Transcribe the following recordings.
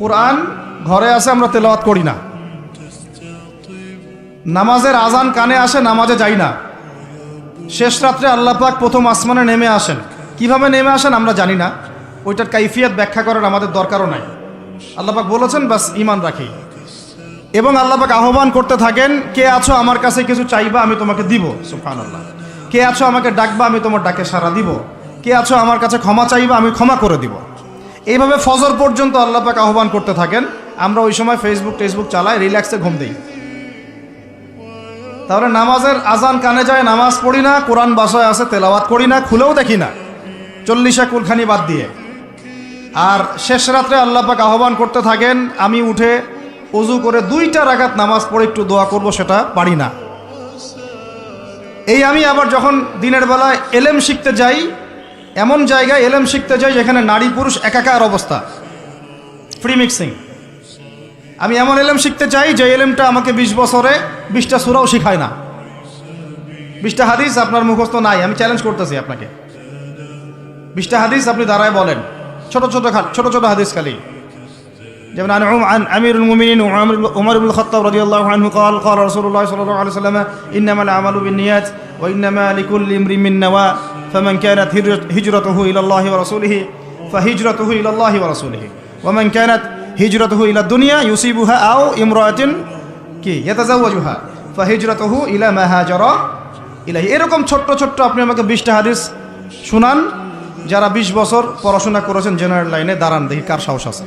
কোরআন ঘরে আসে আমরা তেলাওয়াত করি না। নামাজের আজান কানে আসে, নামাজে যাই না। শেষ রাত্রে পাক প্রথম আসমানে নেমে আসেন। কীভাবে নেমে আসেন আমরা জানি না। ওইটার কাইফিয়াত ব্যাখ্যা করার আমাদের দরকারও নাই। পাক বলেছেন, বাস ইমান রাখি। এবং পাক আহ্বান করতে থাকেন, কে আছো আমার কাছে কিছু চাইবা, আমি তোমাকে দিব। সুফান আল্লাহ কে আছো আমাকে ডাকবা, আমি তোমার ডাকে সাড়া দিব। কে আছো আমার কাছে ক্ষমা চাইবা, আমি ক্ষমা করে দিব। এইভাবে ফজর পর্যন্ত আল্লাহ পাক আহ্বান করতে থাকেন। আমরা ওই সময় ফেসবুক টেসবুক চালাই রিল্যাক্সে ঘুম দিই। তাহলে নামাজের আজান কানে যায়, নামাজ পড়ি না, কোরআন বাসায় আছে, তেলাওয়াত করি না, খুলেও দেখি না। চল্লিশা কুলখানি বাদ দিয়ে। আর শেষ রাত্রে পাক আহ্বান করতে থাকেন, আমি উঠে অজু করে দুইটা রাগাত নামাজ পড়ে একটু দোয়া করব, সেটা পারি না। এই আমি আবার যখন দিনের বেলায় এলেম শিখতে যাই এমন জায়গায় এলেম শিখতে যাই যেখানে নারী পুরুষ একাকার অবস্থা ফ্রি মিক্সিং আমি এমন এলেম শিখতে চাই যে এলেমটা আমাকে বিশ বছরে বিশটা সুরাও শিখায় না বিশটা হাদিস আপনার মুখস্থ নাই আমি চ্যালেঞ্জ করতেছি আপনাকে বিশটা হাদিস আপনি দাঁড়ায় বলেন ছোট ছোট খা- ছোট ছোট হাদিস খালি যেমন عن عم- عن امير المؤمنين وعمر عمر بن الخطاب رضي الله عنه قال قال رسول الله صلى الله عليه وسلم انما الاعمال بالنيات وانما لكل امرئ من نوى فمن كانت هجرت- هجرته الى الله ورسوله فهجرته الى الله ورسوله ومن كانت هجرته الى الدنيا يصيبها او امراه কি يتزوجها فهجرته الى ما هاجر ইলাহি এরকম ছোট্ট ছোট্ট আপনি আমাকে বিশটা হাদিস শুনান যারা বিশ বছর পড়াশোনা করেছেন জেনারেল লাইনে দাঁড়ান দেখি কার সাহস আছে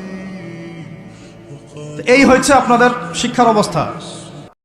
তো এই হচ্ছে আপনাদের শিক্ষার অবস্থা